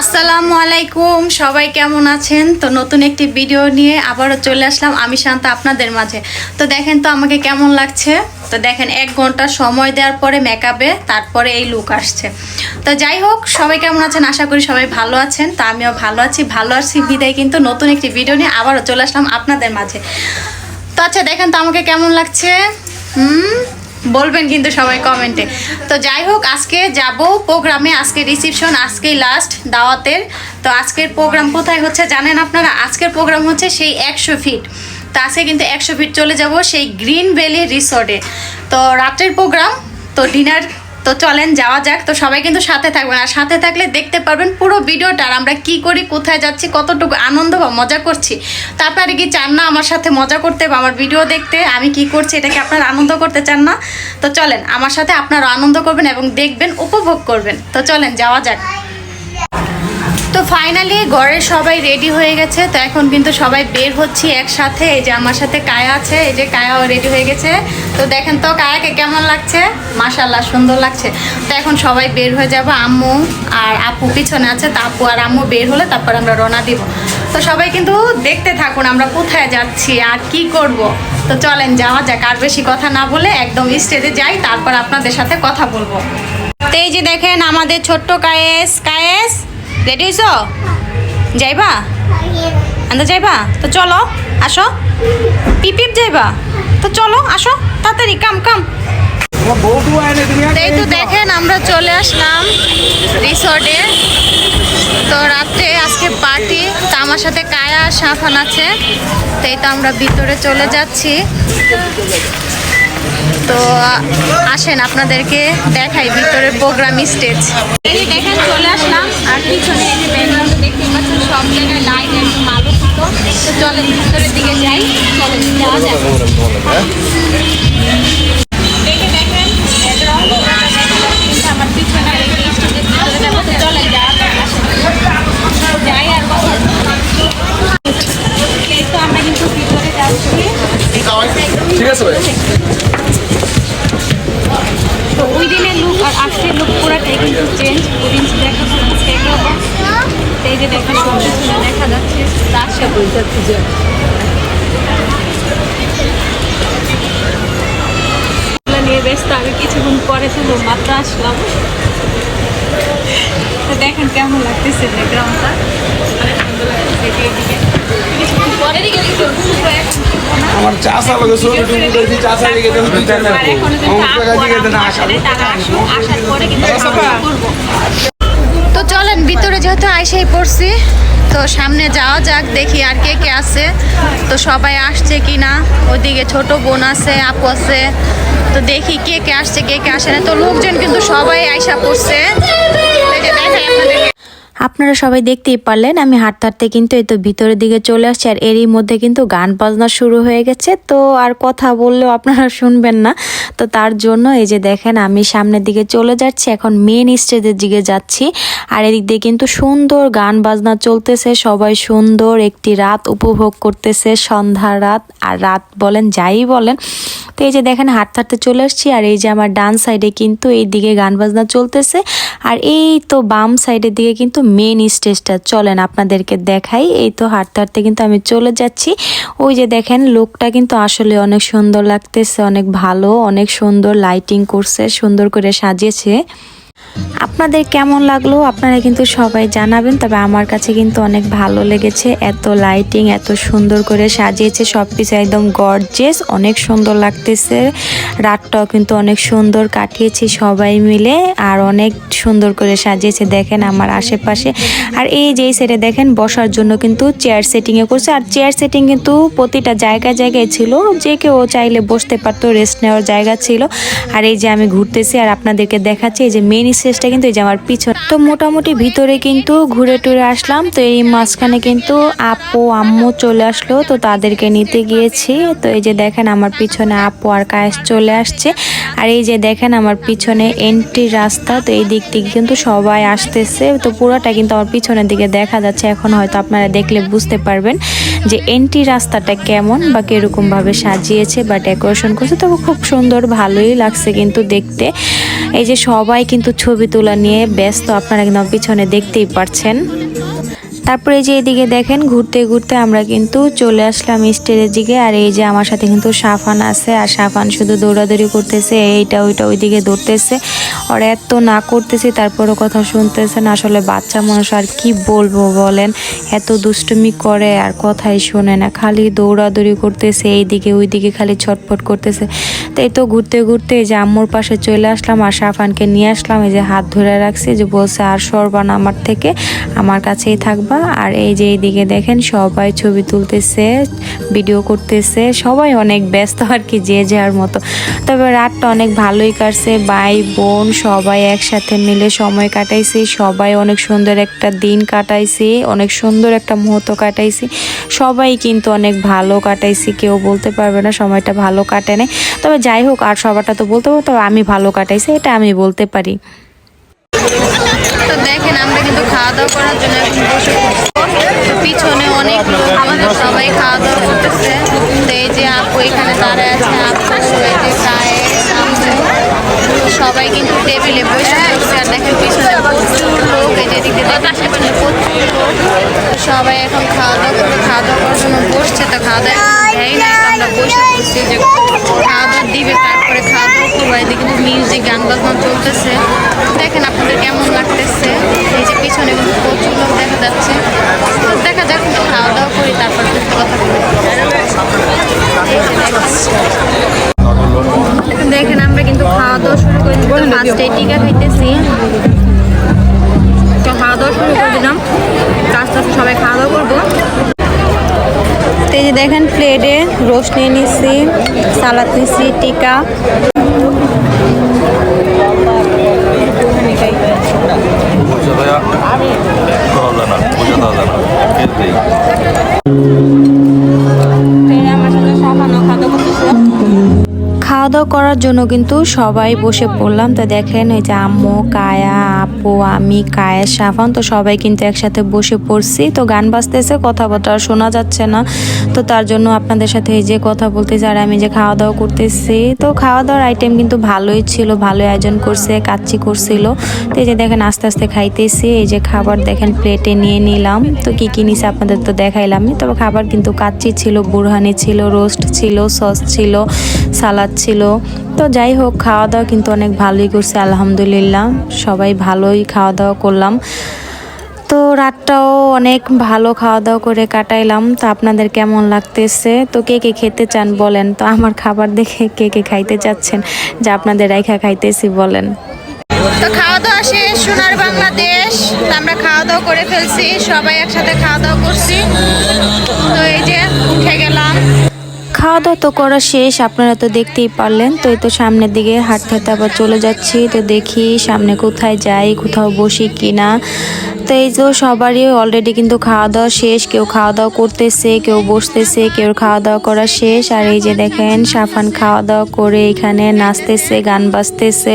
আসসালামু আলাইকুম, সবাই কেমন আছেন? তো নতুন একটি ভিডিও নিয়ে আবারও চলে আসলাম আমি শান্ত আপনাদের মাঝে। তো দেখেন তো আমাকে কেমন লাগছে? তো দেখেন এক ঘণ্টা সময় দেওয়ার পরে মেকআপে তারপরে এই লুক আসছে। তো যাই হোক, সবাই কেমন আছেন? আশা করি সবাই ভালো আছেন। তো আমিও ভালো আছি ভালো আছি। বিদায় কিন্তু নতুন একটি ভিডিও নিয়ে আবারও চলে আসলাম আপনাদের মাঝে। তো আচ্ছা দেখেন তো আমাকে কেমন লাগছে? হুম? বলবেন কিন্তু সবাই কমেন্টে। তো যাই হোক, আজকে যাব প্রোগ্রামে, আজকে রিসিপশন আজকেই লাস্ট দাওয়াতের। তো আজকের প্রোগ্রাম কোথায় হচ্ছে জানেন আপনারা? আজকের প্রোগ্রাম হচ্ছে সেই একশো ফিট তো আজকে কিন্তু একশো ফিট চলে যাব সেই গ্রিন ভ্যালি রিসর্টে। তো রাতের প্রোগ্রাম, তো ডিনার তো চলেন, যাওয়া যাক। তো সবাই কিন্তু সাথে থাকবেন। আর সাথে থাকলে দেখতে পারবেন পুরো ভিডিওটা আর আমরা কি করি, কোথায় যাচ্ছি, কতটুকু আনন্দ বা মজা করছি। তারপরে কি চান না আমার সাথে মজা করতে বা আমার ভিডিও দেখতে? আমি কি করছি, এটাকে আপনারা আনন্দ করতে চান না? তো চলেন, আমার সাথে আপনারা আনন্দ করবেন এবং দেখবেন, উপভোগ করবেন। তো চলেন, যাওয়া যাক। তো ফাইনালি ঘরের সবাই রেডি হয়ে গেছে। তো এখন কিন্তু সবাই বের হচ্ছি একসাথে। এই যে আমার সাথে কায়া আছে, এই যে কায়াও রেডি হয়ে গেছে। তো দেখেন তো, কায়াকে কেমন লাগছে? মাশাল্লাহ সুন্দর লাগছে। তো এখন সবাই বের হয়ে যাব, আম্মু আর আপু পিছনে আছে, তো আপু আর আম্মু বের হলে তারপর আমরা রওনা দিব। তো সবাই কিন্তু দেখতে থাকুন আমরা কোথায় যাচ্ছি আর কি করব। তো চলেন, যাওয়া যাক। আর বেশি কথা না বলে একদম স্টেজে যাই, তারপর আপনাদের সাথে কথা বলব। তো এই যে দেখেন আমাদের ছোট্ট কায়েস। কায়েস? রেডি হইছ যাইবা? আন্দা যাইবা? তো চলো আসো। পিপিপ যাইবা। তো চলো আসো তাড়াতাড়ি কাম কাম। এই তো দেখেন আমরা চলে আসলাম রিসর্টে। তো রাত্রে আজকে পার্টি তো আমার সাথে কায়া সাফান আছে। তো এই তো আমরা ভিতরে চলে যাচ্ছি। তো, আসেন আপনাদেরকে দেখাই ভিতরে প্রোগ্রাম স্টেজ। দেখেন, চলে আসলাম, আর পিছনে তো চলেন ভিতরের দিকে যাই যাওয়া আর ঠিক আছে চেঞ্জ ওই দেখা আজকে এই যে যাচ্ছে নিয়ে ব্যস্ত, আমি কিছুক্ষণ পরে ছিল মাত্র আসলাম। তো দেখেন কেমন লাগতেছে ব্যাকগ্রাউন্ডটা অনেক সুন্দর লাগতেছে কিছুক্ষণ পরেরই কিন্তু আমার আমরা করব। তো চলেন, ভিতরে যেহেতু আইসাই পড়ছি, তো সামনে যাওয়া যাক, দেখি আর কে কে আছে। তো সবাই আসছে কি না? ওদিকে ছোট বোন আছে, আপু আছে। তো দেখি কে কে আসছে, কে কে আসে না। তো লোকজন কিন্তু সবাই আইসা পড়ছে। আপনারা সবাই দেখতেই পারলেন, আমি হাঁটতে হাঁটতে কিন্তু এই তো ভিতরের দিকে চলে আসছি, আর এরই মধ্যে কিন্তু গান বাজনা শুরু হয়ে গেছে। তো আর কথা বললেও আপনারা শুনবেন না। তো তার জন্য এই যে দেখেন, আমি সামনের দিকে চলে যাচ্ছি, এখন মেন স্টেজের দিকে যাচ্ছি। আর এদিক দিয়ে কিন্তু সুন্দর গান বাজনা চলতেছে, সবাই সুন্দর একটি রাত উপভোগ করতেছে, সন্ধ্যা রাত, আর রাত বলেন, যাই বলেন। তো এই যে দেখেন, হাঁটতে হাঁটতে চলে আসছি, আর এই যে আমার ডান সাইডে কিন্তু এই দিকে গান বাজনা চলতেছে। আর এই তো বাম সাইডের দিকে কিন্তু মেন স্টেজটা চলেন আপনাদেরকে দেখাই। এই তো হাঁটতে হাঁটতে কিন্তু আমি চলে যাচ্ছি। ওই যে দেখেন, লোকটা কিন্তু আসলে অনেক সুন্দর লাগতেছে, অনেক ভালো, অনেক সুন্দর লাইটিং করছে, সুন্দর করে সাজিয়েছে। আপনাদের কেমন লাগল? আপনারা কিন্তু সবাই জানাবেন, তবে আমার কাছে কিন্তু অনেক ভালো লেগেছে। এত লাইটিং এত সুন্দর করে সাজিয়েছে সব কিছু একদম গর্জেস অনেক সুন্দর লাগতেছে। রাতটাও কিন্তু অনেক সুন্দর কাটিয়েছি সবাই মিলে, আর অনেক সুন্দর করে সাজিয়েছে, দেখেন আমার আশেপাশে। আর এই যে সেটে দেখেন, বসার জন্য কিন্তু চেয়ার সেটিংয়ে করছে, আর চেয়ার সেটিং কিন্তু প্রতিটা জায়গায় জায়গায় ছিল। যে কেউ চাইলে বসতে পারতো রেস্ট নেওয়ার জায়গা ছিল। আর এই যে আমি ঘুরতেছি, আর আপনাদেরকে দেখাচ্ছি, এই যে মেন স্টেজটা কিন্তু এই যে আমার পিছন। তো মোটামুটি ভিতরে কিন্তু ঘুরে টুরে আসলাম, তো এই মাঝখানে কিন্তু আপু, আম্মু চলে আসলো, তো তাদেরকে নিতে গিয়েছি। তো এই যে দেখেন আমার পিছনে আপু আর কায়েস চলে আসছে। আর এই যে দেখেন আমার পিছনে এন্ট্রি রাস্তা, তো এই দিক থেকে কিন্তু সবাই আসতেছে। তো পুরোটা কিন্তু আমার পিছনের দিকে দেখা যাচ্ছে। এখন হয়তো আপনারা দেখলে বুঝতে পারবেন যে এন্ট্রি রাস্তাটা কেমন বা কীরকমভাবে সাজিয়েছে বা ডেকোরেশন করছে। তবে খুব সুন্দর, ভালোই লাগছে কিন্তু দেখতে। এই যে সবাই কিন্তু ছবি তোলা নিয়ে ব্যস্ত আপনারা একদম পিছনে দেখতেই পারছেন। তারপরে যে এদিকে দেখেন, ঘুরতে ঘুরতে আমরা কিন্তু চলে আসলাম স্টেজের দিকে। আর এই যে আমার সাথে কিন্তু সাফান আছে, আর সাফান শুধু দৌড়াদৌড়ি করতেছে, এইটা ওইটা ওইদিকে দৌড়তেছে। আর এত না করতেছি তারপরে কথা শুনতেছে না আসলে বাচ্চা মানুষ আর কি বলব বলেন? এত দুষ্টুমি করে, আর কথাই শোনে না। খালি দৌড়াদৌড়ি করতেছে, এইদিকে ওইদিকে খালি ছটফট করতেছে। তো এই তো ঘুরতে ঘুরতে এই যে আম্মুর পাশে চলে আসলাম, আর সাফানকে নিয়ে আসলাম। এই যে হাত ধরে রাখছি, যে বলছে, আর সরবান আমার থেকে, আমার কাছেই থাকবা। আর এই যে এইদিকে দেখেন সবাই ছবি তুলতেছে ভিডিও করতেছে, সবাই অনেক ব্যস্ত আর কি, যে যার মতো। তবে রাতটা অনেক ভালোই কাটছে, ভাই, বোন সবাই একসাথে মিলে সময় কাটাইছি, সবাই অনেক সুন্দর একটা দিন কাটাইছি, অনেক সুন্দর একটা মুহূর্ত কাটাইছি। সবাই কিন্তু অনেক ভালো কাটাইছি, কেউ বলতে পারবে না সময়টা ভালো কাটে নাই। তবে যাই হোক, আর সবারটা তো বলতে পারব তবে আমি ভালো কাটাইছি, এটা আমি বলতে পারি। তো দেখেন, আমরা কিন্তু খাওয়া দাওয়া করার জন্য এখন বসে পিছনে অনেক লোক আমাদের সবাই খাওয়া দাওয়া করতেছে। তো এই যে আপু এখানে দাঁড়ায় আছে, আপু এই সবাই কিন্তু টেবিলে বসে পড়ছে। আর দেখেন পিছনে প্রচুর লোক, এই যে এদিকে দেখেন পিছনে প্রচুর লোক। সবাই এখন খাওয়া দাওয়া করে খাওয়া দাওয়া করার জন্য বসছে। তো খাওয়া দাওয়া দেয় আমরা বসে পড়ছি যে খাওয়া দাওয়া দিবে তারপরে খাওয়া দাওয়া করব এদিকে কিন্তু মিউজিক গান বাজনা চলতেছে। দেখেন আপনাদের কেমন লাগতেছে? এই যে পিছনে প্রচুর লোক দেখা যাচ্ছে। দেখা যাক খাওয়া দাওয়া করি তারপর কথা বলি। দেখেন। দেখেন আমরা কিন্তু খাওয়া দাওয়া শুরু করে দিলাম। ফার্স্টে টিকা খাইতেছি। তো খাওয়া দাওয়া শুরু করে দিলাম। আস্তে আস্তে সবাই খাওয়া দাওয়া করব। তো এই যে দেখেন প্লেটে রোস্ট নিয়ে নিচ্ছি, সালাদ নিচ্ছি, টিকা। খাওয়া দাওয়া করার জন্য কিন্তু সবাই বসে পড়লাম। তো দেখেন ওই যে আম্মু, কায়া আপু, আমি, কায়েস সাফান তো সবাই কিন্তু একসাথে বসে পড়ছি। তো গান বাজতেছে, কথাবার্তা শোনা যাচ্ছে না। তো তার জন্য আপনাদের সাথে এই যে কথা বলতেছি, আর আমি যে খাওয়া দাওয়া করতেছি, তো খাওয়া দাওয়ার আইটেম কিন্তু ভালোই ছিল ভালো আয়োজন করছে, কাচ্চি করছিল। তো এই যে দেখেন, আস্তে আস্তে খাইতেছি। এই যে খাবার দেখেন প্লেটে নিয়ে নিলাম। তো কি, কী নিছে আপনাদের তো দেখাইলামই। তবে খাবার কিন্তু কাচ্চি ছিল, বুরহানি ছিল রোস্ট ছিল সস ছিল সালাদ ছিল। তো যাই হোক খাওয়া দাওয়া কিন্তু অনেক ভালোই করছে, আলহামদুলিল্লাহ। সবাই ভালোই খাওয়া দাওয়া করলাম। তো রাতটাও অনেক ভালো খাওয়া দাওয়া করে কাটাইলাম। তো আপনাদের কেমন লাগতেছে? তো কে কে খেতে চান বলেন। তো আমার খাবার দেখে কে কে খাইতে চাচ্ছেন, যে আপনাদের রাইখা খাইতেছি বলেন। তো খাওয়া দাওয়া শেষ, সোনার বাংলাদেশ। আমরা খাওয়া দাওয়া করে ফেলছি, সবাই একসাথে খাওয়া দাওয়া করছি। খাওয়া দাওয়া তো করা শেষ, আপনারা তো দেখতেই পারলেন। তো এই তো সামনের দিকে হাঁটতে হাঁটতে আবার চলে যাচ্ছি। তো দেখি সামনে কোথায় যাই, কোথাও বসি কিনা। তো এই যে সবারই অলরেডি কিন্তু খাওয়া দাওয়া শেষ, কেউ খাওয়া দাওয়া করতেছে, কেউ বসতেছে কেউ খাওয়া দাওয়া করা শেষ। আর এই যে দেখেন, সাফান খাওয়া দাওয়া করে এখানে নাচতেছে, গান বাজতেছে।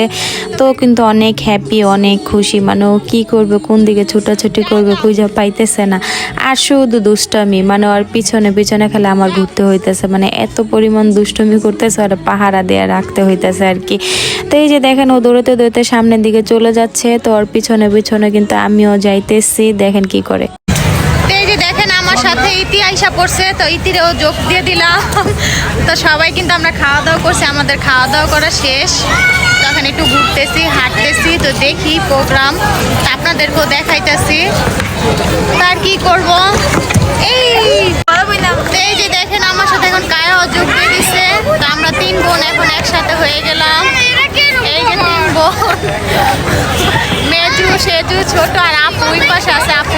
তো কিন্তু অনেক হ্যাপি অনেক খুশি। মানে ও কী করবে, কোন দিকে ছুটাছুটি করবে খুঁজে পাইতেছে না। আর শুধু দুষ্টামি মানে ওর পিছনে পিছনে খেলে আমার ঘুরতে হইতেছে। মানে এত পরিমাণ দুষ্টমি করতেছে আর পাহারা দেয়া রাখতে হইতেছে আর কি। তো এই যে দেখেন, ও দৌড়তে দৌড়তে সামনের দিকে চলে যাচ্ছে। তো ওর পিছনে পিছনে কিন্তু আমিও যাইতেছি দেখেন কি করে। এই যে দেখেন আমার সাথে ইতি আইসা পড়ছে, তো ইতিরেও যোগ দিয়ে দিলাম। তো সবাই কিন্তু আমরা খাওয়া দাওয়া করছি, আমাদের খাওয়া দাওয়া করা শেষ। তখন একটু ঘুরতেছি, হাঁটতেছি, তো দেখি প্রোগ্রাম আপনাদেরকেও দেখাইতেছি। তার কি করব? এই এই যে দেখেন আমার সাথে এখন কায়াও যোগ দিয়ে দিছে। তো আমরা তিন বোন এখন একসাথে হয়ে গেলাম। এই যে তিন বোন। মেজু সেজু ছোট আর আপু ওই পাশে আছে আপু।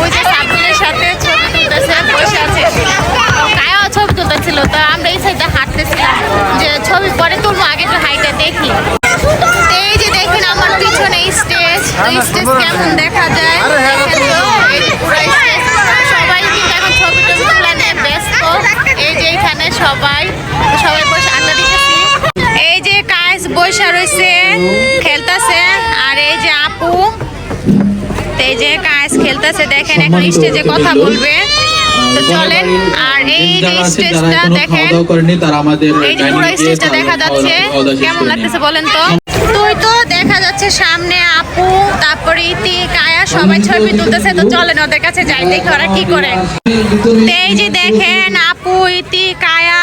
ওই যে সাবুনের সাথে ছবি তুলতেছে বসে আছে। কায়াও ছবি তুলতেছিল তো আমরা এই সাইডে হাঁটতেছিলাম। যে ছবি পরে তুলবো আগে একটু হাইটে দেখি। এই যে দেখেন আমার পিছনে স্টেজ স্টেজ কেমন দেখা যায়? দেখেন তো, এই যে পুরো স্টেজ সবাই কিন্তু এখন ছবি টবি তোলা নিয়ে ব্যস্ত। এই যে এখানে সবাই। সবাই বসে আড্ডা দিতেছি। এই যে কাজ বসে রয়েছে। যে কাজ খেলতেছে দেখেন এখন স্টেজে কথা বলবে। তো চলেন আর এই যে স্টেজটা দেখেন। এই যে পুরো স্টেজটা দেখা যাচ্ছে। কেমন লাগতেছে বলেন তো? তুই তো দেখা যাচ্ছে সামনে আপু তারপরে ইতি কায়া সবাই ছবি তুলতেছে। তো চলেন ওদের কাছে যাই দেখি ওরা কি করে। এই যে দেখেন আপু ইতি কায়া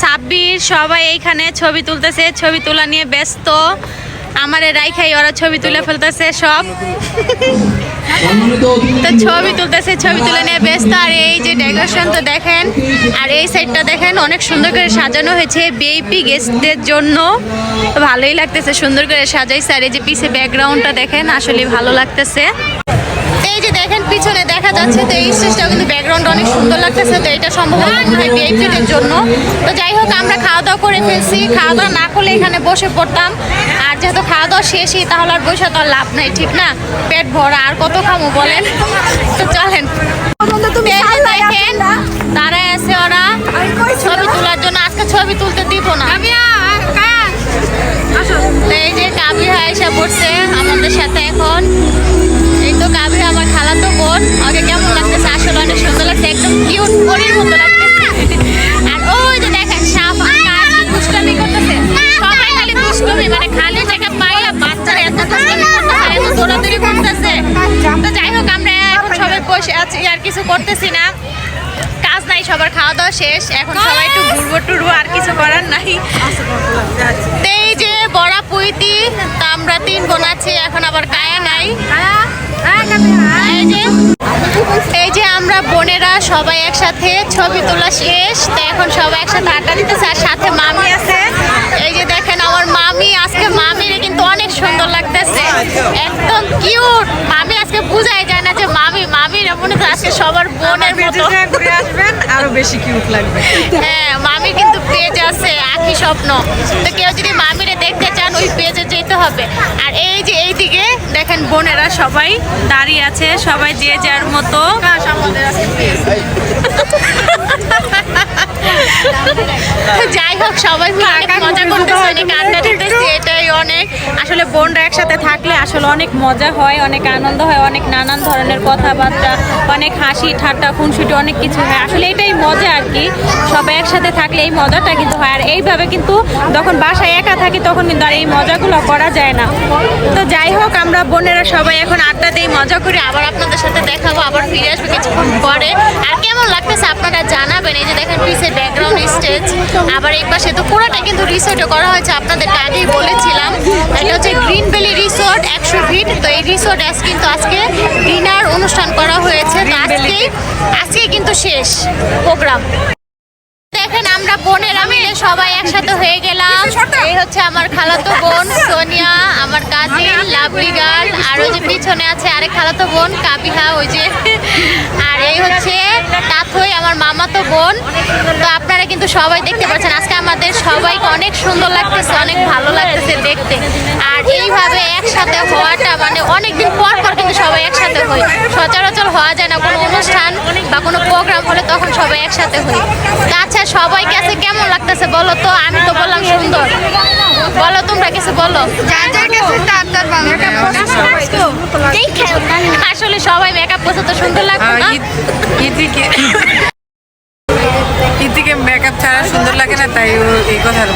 সাব্বির সবাই এইখানে ছবি তুলতেছে। ছবি তোলা নিয়ে ব্যস্ত। আমার রাইখাই, ওরা ছবি তুলে ফেলতেছে সব। তো ছবি তুলতেছে, ছবি তুলে নিয়ে ব্যস্ত। আর এই যে ডেকোরেশন তো দেখেন, আর এই সাইডটা দেখেন, অনেক সুন্দর করে সাজানো হয়েছে বিএপি গেস্টদের জন্য। ভালোই লাগতেছে সুন্দর করে সাজাইছে। আর এই যে পিছে ব্যাকগ্রাউন্ডটা দেখেন আসলে ভালো লাগতেছে। দেখেন পিছনে দেখা যাচ্ছে তো এই স্টেজটা কিন্তু ব্যাকগ্রাউন্ড অনেক সুন্দর লাগতেছে তো এটা সম্ভবত মনে হয় ভিআইপিদের জন্য। তো যাই হোক আমরা খাওয়া দাওয়া করে ফেলছি। খাওয়া দাওয়া না করলে এখানে বসে পড়তাম। আর যেহেতু খাওয়া দাওয়া শেষই তাহলে আর বসে তো আর লাভ নাই ঠিক না? পেট ভরা আর কত খামো বলেন? তো চলেন। দেখেন দাঁড়ায় আছে ওরা। ছবি তোলার জন্য আজকে ছবি তুলতে দিব না। এই যে কাবিহা এসে পড়ছে আমাদের সাথে এখন। সবাই খালি মানে খালি জায়গা বাচ্চারা এত দুষ্টামি করতেছে তো যাই হোক, আমরা এখন সবাই বসে আছি, আর কিছু করতেছি না। কাজ নাই, সবার খাওয়া দাওয়া শেষ। এখন সবাই একটু ঘুরবো টুরবো, আর কিছু করার নাই। এই যে বড়া পুইতি, তা আমরা তিন বোন আছি, এখন আবার কায়া নাই। এই সবাই একসাথে ছবি তোলা শেষ। তো এখন সবাই একসাথে আড্ডা দিতেছে আর সাথে মামি আছে। এই যে দেখেন আমার মামি, আজকে মামির কিন্তু অনেক সুন্দর লাগতেছে। একদম কিউট মামি আজকে বুঝাই যায় না যে মামি মামির মনে তো আজকে সবার বোনের মতো। ঘুরে আসবেন আরও বেশি কিউট লাগবে। হ্যাঁ মামির কিন্তু পেজ আছে আখি স্বপ্ন। তো কেউ যদি মামিরে দেখতে চান ওই পেজে যেতে হবে। আর এই যে এইদিকে দেখেন বোনেরা সবাই দাঁড়িয়ে আছে সবাই যে যার মতো। যাই হোক সবাই অনেক মজা করতেছে অনেক আড্ডা দিতেছে এটাই অনেক। আসলে বোনরা একসাথে থাকলে আসলে অনেক মজা হয় অনেক আনন্দ হয় অনেক নানান ধরনের কথাবার্তা অনেক হাসি ঠাট্টা খুনসুটি অনেক কিছু হয়। আসলে এটাই মজা আর কি। সবাই একসাথে থাকলে এই মজাটা কিন্তু হয়। আর এইভাবে কিন্তু যখন বাসায় একা থাকি তখন কিন্তু আর এই মজাগুলো করা যায় না। তো যাই হোক আমরা বোনেরা সবাই এখন আড্ডা দিই মজা করি আবার আপনাদের সাথে দেখাবো আবার ফিরে আসবে কিছুক্ষণ পরে। আর কেমন লাগতেছে আপনারা জানাবেন? এই যে দেখেন পিসের ব্যাকগ্রাউন্ড স্টেজ আবার এই পাশে সেতু পুরোটা কিন্তু রিসোর্টে করা হয়েছে আপনাদেরকে আগেই বলেছিলাম। এটা হচ্ছে গ্রিন ভ্যালি রিসোর্ট একশো ফিট তো এই রিসোর্ট আজ কিন্তু আজকে ডিনার অনুষ্ঠান করা হয়েছে। আজকে আজকেই আজকে কিন্তু শেষ প্রোগ্রাম দেখেন আমরা বোনেরা মিলে সবাই একসাথে হয়ে গেলাম। এই হচ্ছে আমার খালাতো বোন সোনিয়া আমার কাজিন লাভলি গার্ল আর ওই যে পিছনে আছে আরেক খালাতো বোন কাবিহা ওই যে। আর এই হচ্ছে তাথই আমার মামাতো বোন। তো আপনারা কিন্তু সবাই দেখতে পাচ্ছেন আজকে আমাদের সবাইকে অনেক সুন্দর লাগতেছে অনেক ভালো লাগতেছে দেখতে। আর এইভাবে একসাথে হওয়াটা মানে অনেকদিন পর পর কিন্তু সবাই একসাথে হই সচরাচর হওয়া যায় না কোনো অনুষ্ঠান বা কোনো প্রোগ্রাম হলে তখন সবাই একসাথে হই। আচ্ছা সবাই কাছে কেমন লাগতেছে বলো তো? আমি তো বললাম সুন্দর। বলো তোমরা কিছু বলো। আসলে সবাই মেকআপ করছে তো সুন্দর লাগবে না? ইতিকে মেকআপ ছাড়া সুন্দর লাগে না তাই ও এই কথার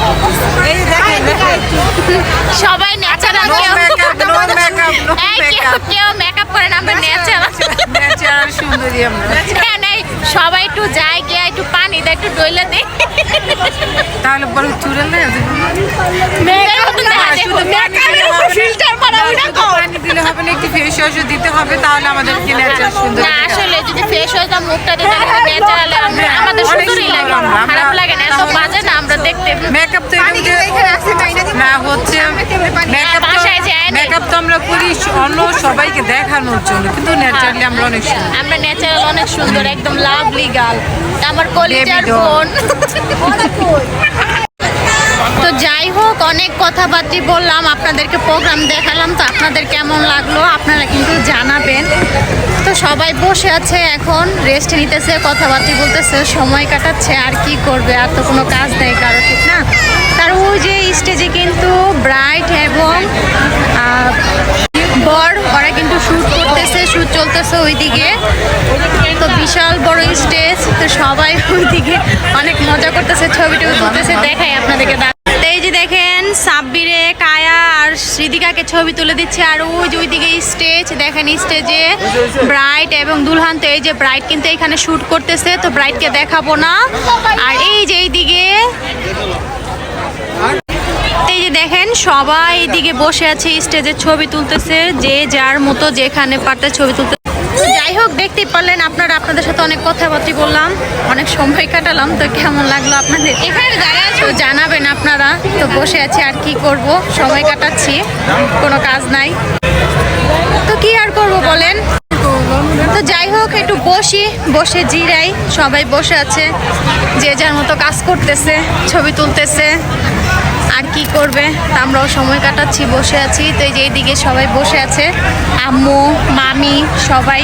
সবাই ন্যাচারাল কেউ makeup, no makeup, no এই কেউ মেকআপ করে না আমরা ন্যাচারাল ন্যাচারাল সুন্দরী আমরা। হ্যাঁ, নাই, সবাই একটু যাই গিয়া একটু পানি দেয় একটু ডইলে দেয় তাহলে বড় চুড়ে দিলে ফেস দিতে হবে তাহলে আমাদেরকে ন্যাচারাল সুন্দর আসলে যদি হয়ে যাও মুখটা ন্যাচারাল আমাদের সুন্দরই সুন্দর লাগে না এত বাজে না আমরা দেখতে মেকআপ তো আমরা করি সবাইকে দেখানোর জন্য কিন্তু ন্যাচারালি আমরা অনেক সুন্দর আমরা ন্যাচারাল অনেক সুন্দর একদম লাভলি গার্ল আমার কলিজার বোন অনেক কথাবার্তি বললাম, আপনাদেরকে প্রোগ্রাম দেখালাম, তো আপনাদের কেমন লাগল আপনারা কিন্তু জানাবেন। তো সবাই বসে আছে এখন রেস্ট নিতেছে, কথাবার্তি বলতেছে, সময় কাটাচ্ছে, আর কি করবে? আর তো কোনো কাজ নেই কারও ঠিক না? তার ওই যে স্টেজে কিন্তু ব্রাইট এবং বর, ওরা কিন্তু শ্যুট করতেছে শ্যুট চলতেছে ওইদিকে। তো বিশাল বড় স্টেজ তো সবাই ওইদিকে অনেক মজা করতেছে ছবি টবি তুলতেছে, দেখাই আপনাদেরকে। এই যে দেখেন সাব্বিরে, কায়া আর শ্রীদিকাকে ছবি তুলে দিচ্ছে আর ওই যে ওইদিকে স্টেজ, দেখেন স্টেজে ব্রাইট এবং দুলহান তো এই যে ব্রাইট কিন্তু এখানে শুট করতেছে, তো ব্রাইটকে দেখাবো না। আর এই যে এইদিকে, এই যে দেখেন সবাই এদিকে বসে আছে স্টেজের ছবি তুলতেছে, যে যার মতো যেখানে পারতে ছবি তুলতে যাই হোক দেখতেই পারলেন আপনারা আপনাদের সাথে অনেক কথাবার্তা বললাম অনেক সময় কাটালাম তো কেমন লাগল আপনাদের? এখানে দাঁড়ায় তো জানাবেন আপনারা তো বসে আছি আর কি করব সময় কাটাচ্ছি কোনো কাজ নাই। তো কি আর করব বলেন? তো যাই হোক একটু বসি বসে জিরাই সবাই বসে আছে যে যার মতো কাজ করতেছে ছবি তুলতেছে আর কি করবে? তা আমরাও সময় কাটাচ্ছি, বসে আছি। তো এই যে এইদিকে সবাই বসে আছে। আম্মু, মামি, সবাই।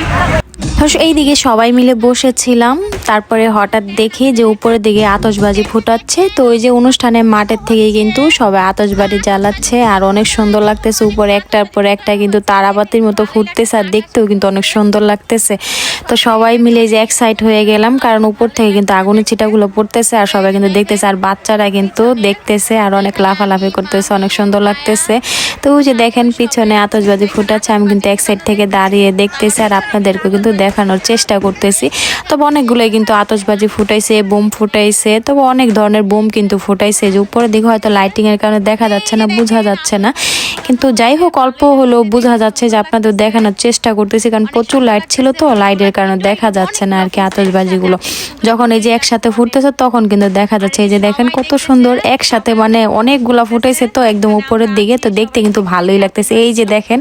এইদিকে সবাই মিলে বসেছিলাম। তারপরে হঠাৎ দেখি যে উপরের দিকে আতশবাজি ফুটাচ্ছে। তো ওই যে অনুষ্ঠানের মাঠের থেকে কিন্তু সবাই আতশবাজি জ্বালাচ্ছে আর অনেক সুন্দর লাগতেছে। উপরে একটার পর একটা কিন্তু তারাবাতির মতো ফুটতেছে আর দেখতেও কিন্তু অনেক সুন্দর লাগতেছে। তো সবাই মিলে যে এক সাইড হয়ে গেলাম কারণ উপর থেকে কিন্তু আগুনের ছিটাগুলো পড়তেছে আর সবাই কিন্তু দেখতেছে আর বাচ্চারা কিন্তু দেখতেছে আর অনেক লাফালাফি করতেছে, অনেক সুন্দর লাগতেছে। তো যে দেখেন পিছনে আতশবাজি ফুটাচ্ছে, আমি কিন্তু এক সাইড থেকে দাঁড়িয়ে দেখতেছি আর আপনাদেরকে কিন্তু দেখানোর চেষ্টা করতেছি। তবে অনেকগুলোই কিন্তু আতশবাজি ফুটাইছে, বোম ফুটাইছে, তবে অনেক ধরনের বোম কিন্তু ফুটাইছে যে উপরের দিকে হয়তো লাইটিং এর কারণে দেখা যাচ্ছে না, বোঝা যাচ্ছে না। কিন্তু যাই হোক, অল্প হলেও বোঝা যাচ্ছে যে আপনাদের দেখানোর চেষ্টা করতেছি, কারণ প্রচুর লাইট ছিল তো লাইটের কারণে দেখা যাচ্ছে না আর কি আতশবাজিগুলো। যখন এই যে একসাথে ফুটতেছে, তখন কিন্তু দেখা যাচ্ছে এই যে দেখেন কত সুন্দর একসাথে মানে অনেকগুলা ফুটেছে তো একদম উপরের দিকে, তো দেখতে কিন্তু ভালোই লাগতেছে। এই যে দেখেন,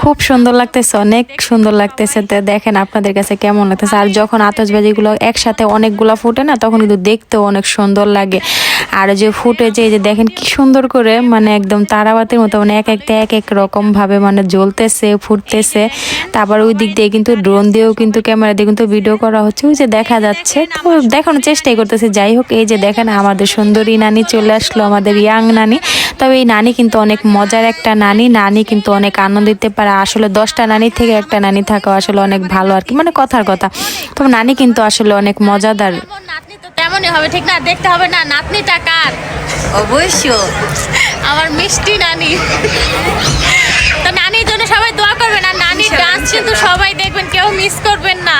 খুব সুন্দর লাগতেছে, অনেক সুন্দর লাগতেছে। দেখেন আপনাদের কাছে কেমন লাগতেছে। আর যখন আতশবাজিগুলো একসাথে অনেকগুলা ফুটে না তখন কিন্তু দেখতেও অনেক সুন্দর লাগে। আর যে ফুটে যে এই যে দেখেন কি সুন্দর করে মানে একদম তারাবাতির মতো মানে এক একটা এক এক রকম ভাবে মানে জ্বলতেছে, ফুটতেছে। তারপর ওই দিক দিয়ে কিন্তু ড্রোন দিয়েও কিন্তু ক্যামেরা দিয়ে কিন্তু ভিডিও করা হচ্ছে। ওই যে দেখা যাচ্ছে, তো দেখানোর চেষ্টাই করতেছে। যাই হোক, এই যে দেখেন আমাদের সুন্দরী নানি চলে আসলো, আমাদের ইয়াং নানি। তবে এই নানি কিন্তু অনেক মজার একটা নানি। নানি কিন্তু অনেক আনন্দ দিতে পারে। আসলে দশটা নানি থেকে একটা নানি থাকা আসলে অনেক ভালো আর কি মানে কথার কথা। তবে নানি কিন্তু আসলে অনেক মজাদার। নাতনি হবে ঠিক না? দেখতে হবে না নাতনিটা কার? অবশ্য আমার মিষ্টি নানি। তো নানির জন্য সবাই দোয়া করবেন আর নানির ডান্স কিন্তু সবাই দেখবেন কেউ মিস করবেন না।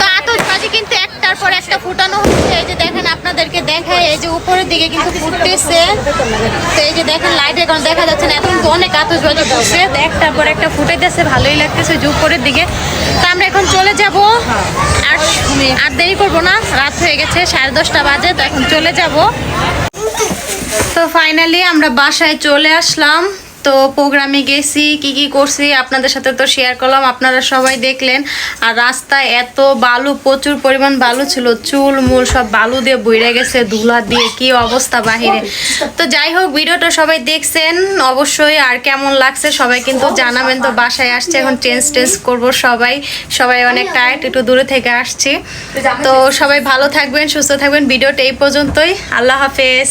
তো আতশবাজি কিন্তু একটার পর একটা ফুটানো হচ্ছে, এই যে দেখেন আপনাদেরকে দেখায় এই যে উপরের দিকে কিন্তু ফুটতেছে। তো এই যে দেখেন লাইটের কারণে দেখা যাচ্ছে না, এখন কিন্তু অনেক আতশবাজি ফুটছে। তো একটার পর একটা ফুটাইতেছে ভালোই লাগতেছে যে উপরের দিকে। তো আমরা এখন চলে যাব। আর আর দেরি করব না, রাত হয়ে গেছে, সাড়ে দশটা বাজে, তো এখন চলে যাব। তো ফাইনালি আমরা বাসায় চলে আসলাম। তো প্রোগ্রামে গেছি, কি কি করছি, আপনাদের সাথে তো শেয়ার করলাম, আপনারা সবাই দেখলেন। আর রাস্তায় এত বালু, প্রচুর পরিমাণ বালু ছিল, চুল, মূল সব বালু দিয়ে বইরে গেছে ধুলা দিয়ে, কি অবস্থা বাহিরে। তো যাই হোক, ভিডিওটা সবাই দেখছেন, অবশ্যই আর কেমন লাগছে সবাই কিন্তু জানাবেন। তো বাসায় আসছে, এখন চেঞ্জ টেঞ্জ করব সবাই। সবাই অনেক টায়ার্ড একটু দূরে থেকে আসছি। তো সবাই ভালো থাকবেন, সুস্থ থাকবেন, ভিডিওটা এই পর্যন্তই। আল্লাহ হাফেজ।